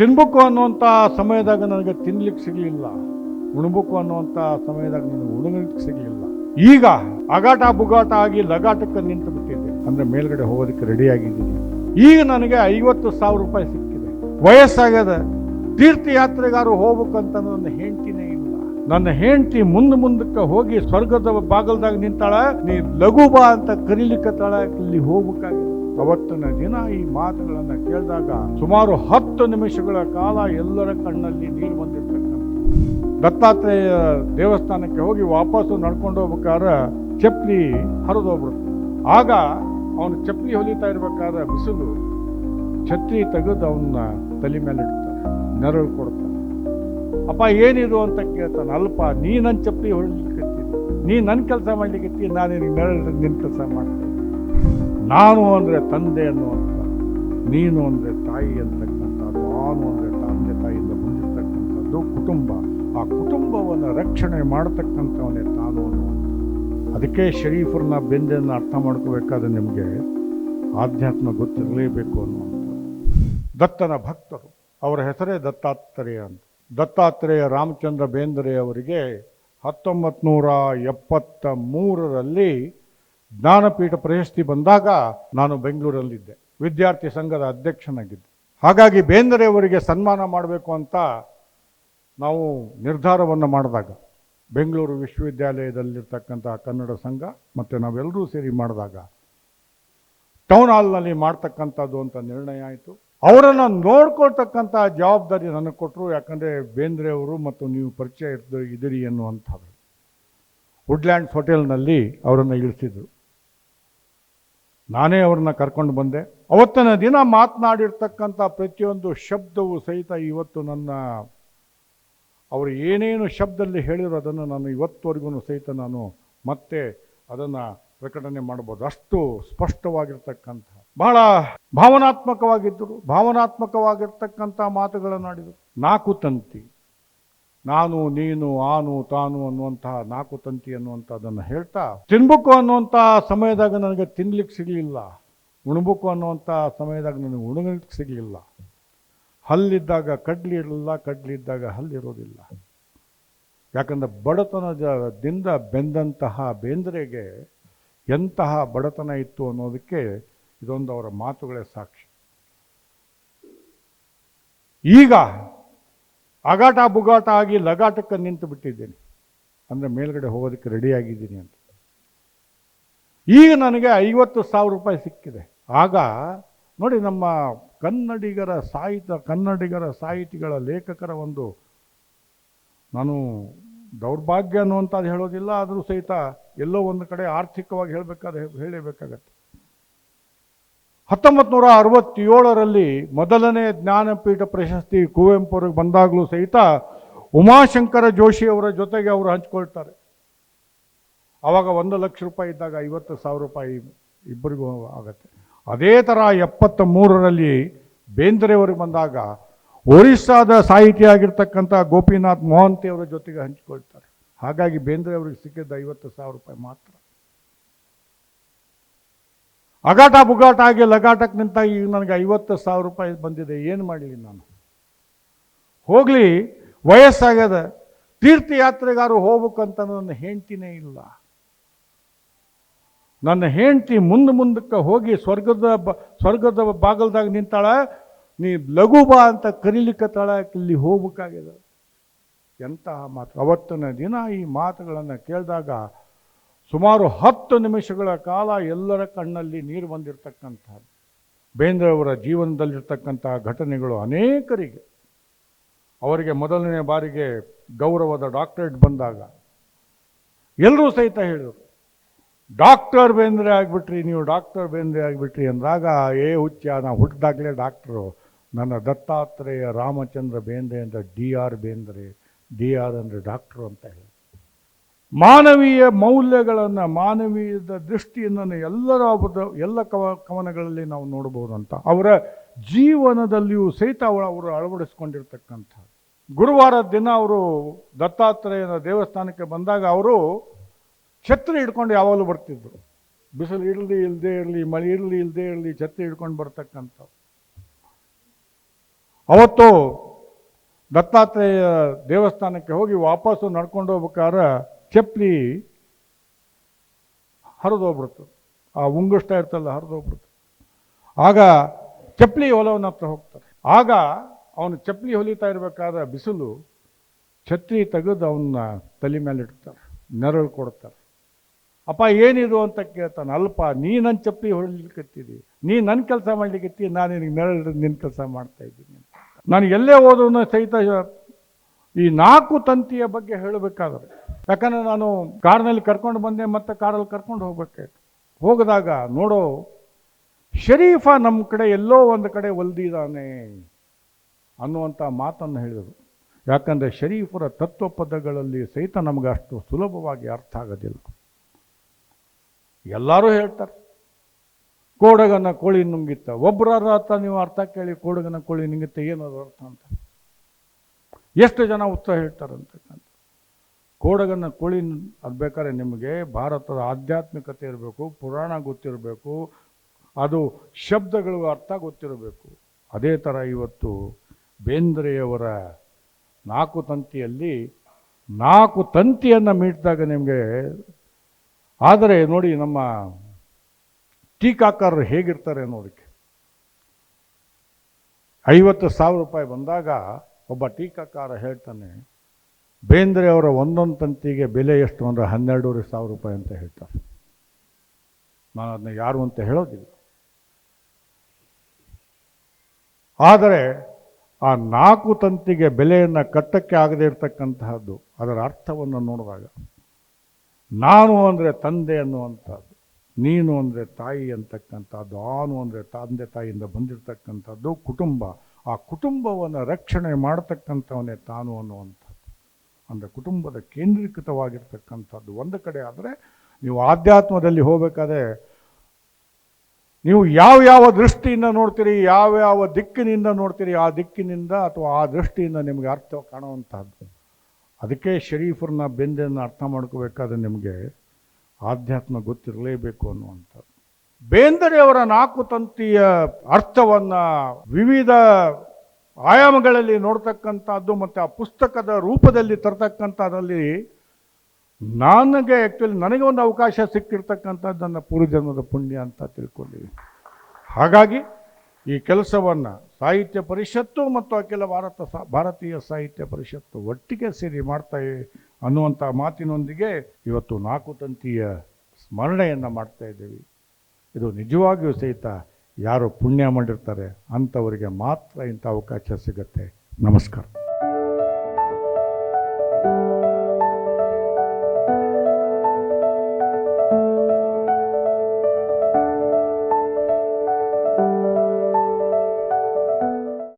ತಿನ್ಬೇಕು ಅನ್ನುವಂಥ ಸಮಯದಾಗ ನನಗೆ ತಿನ್ಲಿಕ್ಕೆ ಸಿಗಲಿಲ್ಲ. ಉಣ್ಬೇಕು ಅನ್ನುವಂಥ ಸಮಯದಾಗ ನನಗೆ ಉಣಲಿಕ್ಕೆ ಸಿಗಲಿಲ್ಲ. ಈಗ ಅಗಾಟ ಬುಗಾಟ ಆಗಿ ಲಗಾಟಕ್ಕೆ ನಿಂತು ಬಿಟ್ಟಿದ್ದೆ. ಅಂದ್ರೆ ಮೇಲ್ಗಡೆ ಹೋಗೋದಕ್ಕೆ ರೆಡಿ ಆಗಿದ್ದೀನಿ. ಈಗ ನನಗೆ ಐವತ್ತು ಸಾವಿರ ರೂಪಾಯಿ ಸಿಕ್ಕಿದೆ. ವಯಸ್ಸಾಗ್ಯದ ತೀರ್ಥಯಾತ್ರೆಗಾರು ಹೋಗ್ಬೇಕಂತ ನನ್ನ ಹೆಂಡತಿನೇ ಇಲ್ಲ. ನನ್ನ ಹೆಂಡತಿ ಮುಂದೆ ಮುಂದಕ್ಕೆ ಹೋಗಿ ಸ್ವರ್ಗದ ಬಾಗಲ್ದಾಗ ನಿಂತಾಳ, ನೀ ಲಘು ಬಾ ಅಂತ ಕರೀಲಿಕ್ಕತ್ತಾಳ ಇಲ್ಲಿ ಹೋಗ್ಬೇಕಾಗಿದೆ. ಅವತ್ತಿನ ದಿನ ಈ ಮಾತುಗಳನ್ನು ಕೇಳಿದಾಗ ಸುಮಾರು ಹತ್ತು ನಿಮಿಷಗಳ ಕಾಲ ಎಲ್ಲರ ಕಣ್ಣಲ್ಲಿ ನೀರು ಬಂದಿರ್ತಕ್ಕಂಥ ದತ್ತಾತ್ರೇಯ ದೇವಸ್ಥಾನಕ್ಕೆ ಹೋಗಿ ವಾಪಸ್ಸು ನಡ್ಕೊಂಡು ಹೋಗ್ಬೇಕಾದ್ರೆ ಚಪ್ಪಲಿ ಹರಿದೋಗ್ಬಿಡ್ತು ಆಗ ಅವನು ಚಪ್ಪಲಿ ಹೊಲಿತಾ ಇರ್ಬೇಕಾದ್ರೆ ಬಿಸಿಲು ಛತ್ರಿ ತೆಗೆದು ಅವನ್ನ ತಲೆ ಮೇಲೆ ಇಡ್ತಾನೆ, ನೆರಳು ಕೊಡ್ತಾನೆ. ಅಪ್ಪ ಏನಿದು ಅಂತ ಕೇಳ್ತಾನೆ, ಅಲ್ಪ ನೀ ನನ್ನ ಚಪ್ಪಲಿ ಹೊಲಿಲಿಕ್ಕೆ ನೀ ನನ್ನ ಕೆಲಸ ಮಾಡ್ಲಿಕ್ಕೆ ನಾನು ನಿನಗೆ ನೆರಳು ನಿನ್ನ ಕೆಲಸ ಮಾಡ್ತೀನಿ. ನಾನು ಅಂದರೆ ತಂದೆ ಅನ್ನುವಂಥ, ನೀನು ಅಂದರೆ ತಾಯಿ ಅಂತಕ್ಕಂಥದ್ದು ನಾನು ಅಂದರೆ ತಂದೆ ತಾಯಿಯಿಂದ ಬಂದಿರತಕ್ಕಂಥದ್ದು ಕುಟುಂಬ. ಆ ಕುಟುಂಬವನ್ನು ರಕ್ಷಣೆ ಮಾಡತಕ್ಕಂಥವನೇ ತಾನು ಅನ್ನುವಂಥ. ಅದಕ್ಕೆ ಶರೀಫರನ್ನ ಬೆಂದೆಯನ್ನು ಅರ್ಥ ಮಾಡ್ಕೋಬೇಕಾದ್ರೆ ನಿಮಗೆ ಆಧ್ಯಾತ್ಮ ಗೊತ್ತಿರಲೇಬೇಕು ಅನ್ನುವಂಥದ್ದು. ದತ್ತನ ಭಕ್ತರು, ಅವರ ಹೆಸರೇ ದತ್ತಾತ್ರೇಯ ಅಂತ. ದತ್ತಾತ್ರೇಯ ರಾಮಚಂದ್ರ ಬೇಂದ್ರೆ ಅವರಿಗೆ ಹತ್ತೊಂಬತ್ತು ನೂರ ಎಪ್ಪತ್ತ ಮೂರರಲ್ಲಿ ಜ್ಞಾನಪೀಠ ಪ್ರಶಸ್ತಿ ಬಂದಾಗ ನಾನು ಬೆಂಗಳೂರಲ್ಲಿದ್ದೆ. ವಿದ್ಯಾರ್ಥಿ ಸಂಘದ ಅಧ್ಯಕ್ಷನಾಗಿದ್ದೆ. ಹಾಗಾಗಿ ಬೇಂದ್ರೆ ಅವರಿಗೆ ಸನ್ಮಾನ ಮಾಡಬೇಕು ಅಂತ ನಾವು ನಿರ್ಧಾರವನ್ನು ಮಾಡಿದಾಗ, ಬೆಂಗಳೂರು ವಿಶ್ವವಿದ್ಯಾಲಯದಲ್ಲಿರ್ತಕ್ಕಂಥ ಕನ್ನಡ ಸಂಘ ಮತ್ತು ನಾವೆಲ್ಲರೂ ಸೇರಿ ಮಾಡಿದಾಗ, ಟೌನ್ ಹಾಲ್ನಲ್ಲಿ ಮಾಡ್ತಕ್ಕಂಥದ್ದು ಅಂತ ನಿರ್ಣಯ ಆಯಿತು. ಅವರನ್ನು ನೋಡ್ಕೊಳ್ತಕ್ಕಂಥ ಜವಾಬ್ದಾರಿ ನನಗೆ ಕೊಟ್ಟರು. ಯಾಕಂದರೆ ಬೇಂದ್ರೆ ಅವರು ಮತ್ತು ನೀವು ಪರಿಚಯ ಇರ್ದು ಇದ್ದೀರಿ ಎನ್ನುವಂಥದ್ದು ವುಡ್ಲ್ಯಾಂಡ್ಸ್ ಹೋಟೆಲ್ನಲ್ಲಿ ಅವರನ್ನು ಇಳಿಸಿದ್ರು. ನಾನೇ ಅವ್ರನ್ನ ಕರ್ಕೊಂಡು ಬಂದೆ. ಅವತ್ತಿನ ದಿನ ಮಾತನಾಡಿರ್ತಕ್ಕಂಥ ಪ್ರತಿಯೊಂದು ಶಬ್ದವು ಸಹಿತ ಇವತ್ತು ನನ್ನ, ಅವರು ಏನೇನು ಶಬ್ದದಲ್ಲಿ ಹೇಳಿರೋ ಅದನ್ನು ನಾನು ಇವತ್ತುವರೆಗೂ ಸಹಿತ ನಾನು ಮತ್ತೆ ಅದನ್ನು ಪ್ರಕಟಣೆ ಮಾಡ್ಬೋದು. ಅಷ್ಟು ಸ್ಪಷ್ಟವಾಗಿರ್ತಕ್ಕಂಥ, ಬಹಳ ಭಾವನಾತ್ಮಕವಾಗಿದ್ದರು, ಭಾವನಾತ್ಮಕವಾಗಿರ್ತಕ್ಕಂಥ ಮಾತುಗಳನ್ನಾಡಿದರು. ನಾಕು ತಂತಿ. ನಾನು, ನೀನು, ಆನು, ತಾನು ಅನ್ನುವಂತಹ ನಾಲ್ಕು ತಂತಿ ಅನ್ನುವಂಥದ್ದನ್ನು ಹೇಳ್ತಾ, ತಿನ್ಬೇಕು ಅನ್ನುವಂಥ ಸಮಯದಾಗ ನನಗೆ ತಿನ್ಲಿಕ್ಕೆ ಸಿಗಲಿಲ್ಲ. ಉಣ್ಬೇಕು ಅನ್ನುವಂಥ ಸಮಯದಾಗ ನನಗೆ ಉಣಗಲಿಕ್ಕೆ ಸಿಗಲಿಲ್ಲ. ಹಲ್ಲಿದ್ದಾಗ ಕಡ್ಲಿ ಇರಲಿಲ್ಲ ಕಡ್ಲಿದ್ದಾಗ ಹಲ್ಲಿರೋದಿಲ್ಲ ಯಾಕಂದ್ರೆ ಬಡತನದಿಂದ ಬೆಂದಂತಹ ಬೇಂದ್ರೆಗೆ ಎಂತಹ ಬಡತನ ಇತ್ತು ಅನ್ನೋದಕ್ಕೆ ಇದೊಂದು ಅವರ ಮಾತುಗಳೇ ಸಾಕ್ಷಿ. ಈಗ ಅಗಾಟ ಬುಗಾಟ ಆಗಿ ಲಗಾಟಕ್ಕೆ ನಿಂತು ಬಿಟ್ಟಿದ್ದೇನೆ. ಅಂದರೆ ಮೇಲ್ಗಡೆ ಹೋಗೋದಕ್ಕೆ ರೆಡಿಯಾಗಿದ್ದೀನಿ ಅಂತ. ಈಗ ನನಗೆ ಐವತ್ತು ಸಾವಿರ ರೂಪಾಯಿ ಸಿಕ್ಕಿದೆ. ಆಗ ನೋಡಿ ನಮ್ಮ ಕನ್ನಡಿಗರ ಸಾಹಿತ್ಯ, ಕನ್ನಡಿಗರ ಸಾಹಿತಿಗಳ ಲೇಖಕರ ಒಂದು ನಾನು ದೌರ್ಭಾಗ್ಯ ಅನ್ನುವಂಥದ್ದು ಹೇಳೋದಿಲ್ಲ, ಆದರೂ ಸಹಿತ ಎಲ್ಲೋ ಒಂದು ಕಡೆ ಆರ್ಥಿಕವಾಗಿ ಹೇಳಬೇಕಾದ್ರೆ ಹೇಳಬೇಕಾಗತ್ತೆ. ಹತ್ತೊಂಬತ್ತು ನೂರ ಅರವತ್ತೇಳರಲ್ಲಿ ಮೊದಲನೇ ಜ್ಞಾನಪೀಠ ಪ್ರಶಸ್ತಿ ಕುವೆಂಪು ಅವ್ರಿಗೆ ಬಂದಾಗಲೂ ಸಹಿತ ಉಮಾಶಂಕರ ಜೋಶಿ ಅವರ ಜೊತೆಗೆ ಅವರು ಹಂಚ್ಕೊಳ್ತಾರೆ. ಆವಾಗ ಒಂದು ಲಕ್ಷ ರೂಪಾಯಿ ಇದ್ದಾಗ ಐವತ್ತು ಸಾವಿರ ರೂಪಾಯಿ ಇಬ್ಬರಿಗೂ ಆಗುತ್ತೆ. ಅದೇ ಥರ ಎಪ್ಪತ್ತ ಮೂರರಲ್ಲಿ ಬೇಂದ್ರೆಯವ್ರಿಗೆ ಬಂದಾಗ ಒರಿಸ್ಸಾದ ಸಾಹಿತಿಯಾಗಿರ್ತಕ್ಕಂಥ ಗೋಪಿನಾಥ್ ಮೋಹಂತಿ ಅವರ ಜೊತೆಗೆ ಹಂಚಿಕೊಳ್ತಾರೆ. ಹಾಗಾಗಿ ಬೇಂದ್ರೆ ಅವರಿಗೆ ಸಿಕ್ಕಿದ್ದು ಐವತ್ತು ಸಾವಿರ ರೂಪಾಯಿ ಮಾತ್ರ. ಅಗಾಟ ಬುಗಾಟ ಆಗಿ ಲಗಾಟಕ್ಕೆ ನಿಂತಾಗ ಈಗ ನನಗೆ ಐವತ್ತು ಸಾವಿರ ರೂಪಾಯಿ ಬಂದಿದೆ, ಏನು ಮಾಡಲಿ ನಾನು? ಹೋಗಲಿ, ವಯಸ್ಸಾಗ್ಯದ, ತೀರ್ಥಯಾತ್ರೆಗಾರು ಹೋಗ್ಬೇಕಂತ ನನ್ನ ಹೆಂಡ್ತಿನೇ ಇಲ್ಲ. ನನ್ನ ಹೆಂಡ್ತಿ ಮುಂದೆ ಮುಂದಕ್ಕೆ ಹೋಗಿ ಸ್ವರ್ಗದ ಬ, ಸ್ವರ್ಗದ ಬಾಗಲ್ದಾಗ ನಿಂತಾಳ, ನೀ ಲಘು ಬಾ ಅಂತ ಕರೀಲಿಕ್ಕತ್ತಾಳ ಇಲ್ಲಿ ಹೋಗ್ಬೇಕಾಗ್ಯದ. ಎಂತಹ ಮಾತು? ಅವತ್ತಿನ ದಿನ ಈ ಮಾತುಗಳನ್ನು ಕೇಳಿದಾಗ ಸುಮಾರು ಹತ್ತು ನಿಮಿಷಗಳ ಕಾಲ ಎಲ್ಲರ ಕಣ್ಣಲ್ಲಿ ನೀರು ಬಂದಿರತಕ್ಕಂಥದ್ದು. ಬೇಂದ್ರೆ ಅವರ ಜೀವನದಲ್ಲಿರ್ತಕ್ಕಂಥ ಘಟನೆಗಳು ಅನೇಕರಿಗೆ. ಅವರಿಗೆ ಮೊದಲನೇ ಬಾರಿಗೆ ಗೌರವದ ಡಾಕ್ಟರೇಟ್ ಬಂದಾಗ ಎಲ್ಲರೂ ಸಹಿತ ಹೇಳಿದರು, ಡಾಕ್ಟರ್ ಬೇಂದ್ರೆ ಆಗಿಬಿಟ್ರಿ, ನೀವು ಡಾಕ್ಟರ್ ಬೇಂದ್ರೆ ಆಗಿಬಿಟ್ರಿ ಅಂದಾಗ ಏ ಹುಚ್ಚ, ನಾ ಹುಟ್ಟಿದಾಗಲೇ ಡಾಕ್ಟ್ರು. ನನ್ನ ದತ್ತಾತ್ರೇಯ ರಾಮಚಂದ್ರ ಬೇಂದ್ರೆ ಅಂತ D R Bendre, D R ಅಂದರೆ ಡಾಕ್ಟ್ರು ಅಂತ ಹೇಳಿ ಮಾನವೀಯ ಮೌಲ್ಯಗಳನ್ನು, ಮಾನವೀಯದ ದೃಷ್ಟಿಯನ್ನು ಎಲ್ಲರ ಎಲ್ಲ ಕವ, ಕವನಗಳಲ್ಲಿ ನಾವು ನೋಡ್ಬೋದಂತ ಅವರ ಜೀವನದಲ್ಲಿಯೂ ಸಹಿತ ಅವರು ಅಳವಡಿಸ್ಕೊಂಡಿರ್ತಕ್ಕಂಥ ಗುರುವಾರ ದಿನ ಅವರು ದತ್ತಾತ್ರೇಯನ ದೇವಸ್ಥಾನಕ್ಕೆ ಬಂದಾಗ ಅವರು ಛತ್ರಿ ಹಿಡ್ಕೊಂಡು ಯಾವಾಗಲೂ ಬರ್ತಿದ್ರು. ಬಿಸಿಲು ಇರಲಿ ಇಲ್ಲದೆ ಇರಲಿ, ಮಳೆ ಇರಲಿ ಇಲ್ಲದೆ ಇರಲಿ ಛತ್ರಿ ಹಿಡ್ಕೊಂಡು ಬರ್ತಕ್ಕಂಥ ಅವತ್ತು ದತ್ತಾತ್ರೇಯ ದೇವಸ್ಥಾನಕ್ಕೆ ಹೋಗಿ ವಾಪಸ್ಸು ನಡ್ಕೊಂಡು ಹೋಗ್ಬೇಕಾದ್ರೆ ಚಪ್ಪಲಿ ಹರಿದೋಗ್ಬಿಡ್ತು. ಆ ಉಂಗುಷ್ಟ ಇರ್ತಲ್ಲ ಹರಿದೋಗ್ಬಿಡ್ತು. ಆಗ ಚಪ್ಪಲಿ ಹೊಲವನ್ನ ಹತ್ರ ಹೋಗ್ತಾರೆ. ಆಗ ಅವನು ಚಪ್ಪಲಿ ಹೊಲಿತಾ ಇರಬೇಕಾದ ಬಿಸಿಲು ಛತ್ರಿ ತೆಗೆದು ಅವನ್ನ ತಲೆ ಮೇಲೆ ಇಡ್ತಾರೆ, ನೆರಳು ಕೊಡ್ತಾರೆ. ಅಪ್ಪ, ಏನಿದು ಅಂತ ಕೇಳ್ತಾನೆ, ಅಲ್ಪ, ನೀ ನನ್ನ ಚಪ್ಪಲಿ ಹೊಲಿಲಿಕ್ಕತ್ತೀರಿ ನೀ ನನ್ನ ಕೆಲಸ ಮಾಡ್ಲಿಕ್ಕತ್ತಿ? ನಾನು ನಿನಗೆ ನೆರಳು ನಿನ್ನ ಕೆಲಸ ಮಾಡ್ತಾ ಇದ್ದೀನಿ. ನಾನು ಎಲ್ಲೇ ಹೋದವನು ಸಹಿತ ಈ ನಾಲ್ಕು ತಂತಿಯ ಬಗ್ಗೆ ಹೇಳಬೇಕಾದ್ರೆ, ಯಾಕಂದ್ರೆ ನಾನು ಕಾರ್ನಲ್ಲಿ ಕರ್ಕೊಂಡು ಬಂದೆ, ಮತ್ತೆ ಕಾರಲ್ಲಿ ಕರ್ಕೊಂಡು ಹೋಗ್ಬೇಕು ಹೋಗಿದಾಗ ನೋಡೋ, ಶರೀಫ ನಮ್ಮ ಕಡೆ ಎಲ್ಲೋ ಒಂದು ಕಡೆ ಒಲ್ದಿದ್ದಾನೆ ಅನ್ನುವಂಥ ಮಾತನ್ನು ಹೇಳಿದರು. ಯಾಕಂದರೆ ಶರೀಫರ ತತ್ವ ಪದಗಳಲ್ಲಿ ಸಹಿತ ನಮಗೆ ಅಷ್ಟು ಸುಲಭವಾಗಿ ಅರ್ಥ ಆಗೋದಿಲ್ಲ. ಎಲ್ಲರೂ ಹೇಳ್ತಾರೆ, ಕೋಡಗನ ಕೋಳಿ ನುಂಗಿತ್ತ. ಒಬ್ಬರ ಅರ್ಥ ನೀವು ಅರ್ಥ ಕೇಳಿ, ಕೋಡಗನ ಕೋಳಿ ನುಂಗಿತ್ತ ಏನದು ಅರ್ಥ ಅಂತ. ಎಷ್ಟು ಜನ ಉತ್ತರ ಹೇಳ್ತಾರಂತಕ್ಕಂಥ ಕೋಡಗನ ಕೋಳಿ ನು- ಅದು ಬೇಕಾದ್ರೆ ನಿಮಗೆ ಭಾರತದ ಆಧ್ಯಾತ್ಮಿಕತೆ ಇರಬೇಕು, ಪುರಾಣ ಗೊತ್ತಿರಬೇಕು, ಅದು ಶಬ್ದಗಳು ಅರ್ಥ ಗೊತ್ತಿರಬೇಕು. ಅದೇ ಥರ ಇವತ್ತು ಬೇಂದ್ರೆಯವರ ನಾಲ್ಕು ತಂತಿಯಲ್ಲಿ, ನಾಲ್ಕು ತಂತಿಯನ್ನು ಮೀಟಿದಾಗ ನಿಮಗೆ, ಆದರೆ ನೋಡಿ ನಮ್ಮ ಟೀಕಾಕಾರರು ಹೇಗಿರ್ತಾರೆ ಅನ್ನೋದಕ್ಕೆ. ಐವತ್ತು ಸಾವಿರ ರೂಪಾಯಿ ಬಂದಾಗ ಒಬ್ಬ ಟೀಕಾಕಾರ ಹೇಳ್ತಾನೆ, ಬೇಂದ್ರೆ ಅವರ ಒಂದೊಂದು ತಂತಿಗೆ ಬೆಲೆ ಎಷ್ಟು ಅಂದರೆ ಹನ್ನೆರಡೂವರೆ ಸಾವಿರ ರೂಪಾಯಿ ಅಂತ ಹೇಳ್ತಾರೆ ನಾನು ಅದನ್ನ ಯಾರು ಅಂತ ಹೇಳೋದಿಲ್ಲ. ಆದರೆ ಆ ನಾಲ್ಕು ತಂತಿಗೆ ಬೆಲೆಯನ್ನು ಕಟ್ಟಕ್ಕೆ ಆಗದೇ ಇರತಕ್ಕಂತಹದ್ದು, ಅದರ ಅರ್ಥವನ್ನು ನೋಡಿದಾಗ, ನಾನು ಅಂದರೆ ತಂದೆ ಅನ್ನುವಂಥದ್ದು, ನೀನು ಅಂದರೆ ತಾಯಿ ಅಂತಕ್ಕಂಥದ್ದು, ಆನು ಅಂದರೆ ತಂದೆ ತಾಯಿಯಿಂದ ಬಂದಿರತಕ್ಕಂಥದ್ದು ಕುಟುಂಬ ಆ ಕುಟುಂಬವನ್ನು ರಕ್ಷಣೆ ಮಾಡತಕ್ಕಂಥವನೇ ತಾನು ಅನ್ನುವಂಥದ್ದು. ಅಂದರೆ ಕುಟುಂಬದ ಕೇಂದ್ರೀಕೃತವಾಗಿರ್ತಕ್ಕಂಥದ್ದು. ಒಂದು ಕಡೆ ಆದರೆ ನೀವು ಆಧ್ಯಾತ್ಮದಲ್ಲಿ ಹೋಗಬೇಕಾದ್ರೆ ನೀವು ಯಾವ ಯಾವ ದೃಷ್ಟಿಯಿಂದ ನೋಡ್ತೀರಿ, ಯಾವ ಯಾವ ದಿಕ್ಕಿನಿಂದ ನೋಡ್ತೀರಿ, ಆ ದಿಕ್ಕಿನಿಂದ ಅಥವಾ ಆ ದೃಷ್ಟಿಯಿಂದ ನಿಮಗೆ ಅರ್ಥ ಕಾಣುವಂತಹದ್ದು ಅದಕ್ಕೆ ಶರೀಫರನ್ನ ಬೆಂದೆಯನ್ನು ಅರ್ಥ ಮಾಡ್ಕೋಬೇಕಾದ್ರೆ ನಿಮಗೆ ಆಧ್ಯಾತ್ಮ ಗೊತ್ತಿರಲೇಬೇಕು ಅನ್ನುವಂಥದ್ದು. ಬೇಂದರೆಯವರ ನಾಲ್ಕು ತಂತಿಯ ಅರ್ಥವನ್ನು ವಿವಿಧ ಆಯಾಮಗಳಲ್ಲಿ ನೋಡ್ತಕ್ಕಂಥದ್ದು ಮತ್ತು ಆ ಪುಸ್ತಕದ ರೂಪದಲ್ಲಿ ತರ್ತಕ್ಕಂಥದ್ರಲ್ಲಿ ನನಗೆ ಆ್ಯಕ್ಚುಲಿ ನನಗೆ ಒಂದು ಅವಕಾಶ ಸಿಕ್ಕಿರ್ತಕ್ಕಂಥದ್ದು ನನ್ನ ಪೂರ್ವಜನ್ಮದ ಪುಣ್ಯ ಅಂತ ತಿಳ್ಕೊಂಡಿದ್ದೀನಿ. ಹಾಗಾಗಿ ಈ ಕೆಲಸವನ್ನು ಸಾಹಿತ್ಯ ಪರಿಷತ್ತು ಮತ್ತು ಅಖಿಲ ಭಾರತ ಭಾರತೀಯ ಸಾಹಿತ್ಯ ಪರಿಷತ್ತು ಒಟ್ಟಿಗೆ ಸೇರಿ ಮಾಡ್ತಾ ಇ- ಅನ್ನುವಂಥ ಮಾತಿನೊಂದಿಗೆ ಇವತ್ತು ನಾಲ್ಕು ತಂತಿಯ ಸ್ಮರಣೆಯನ್ನು ಮಾಡ್ತಾ ಇದ್ದೀವಿ. ಇದು ನಿಜವಾಗಿಯೂ ಸಹಿತ ಯಾರು ಪುಣ್ಯ ಮಾಡಿರ್ತಾರೆ ಅಂಥವರಿಗೆ ಮಾತ್ರ ಇಂಥ ಅವಕಾಶ ಸಿಗುತ್ತೆ. ನಮಸ್ಕಾರ.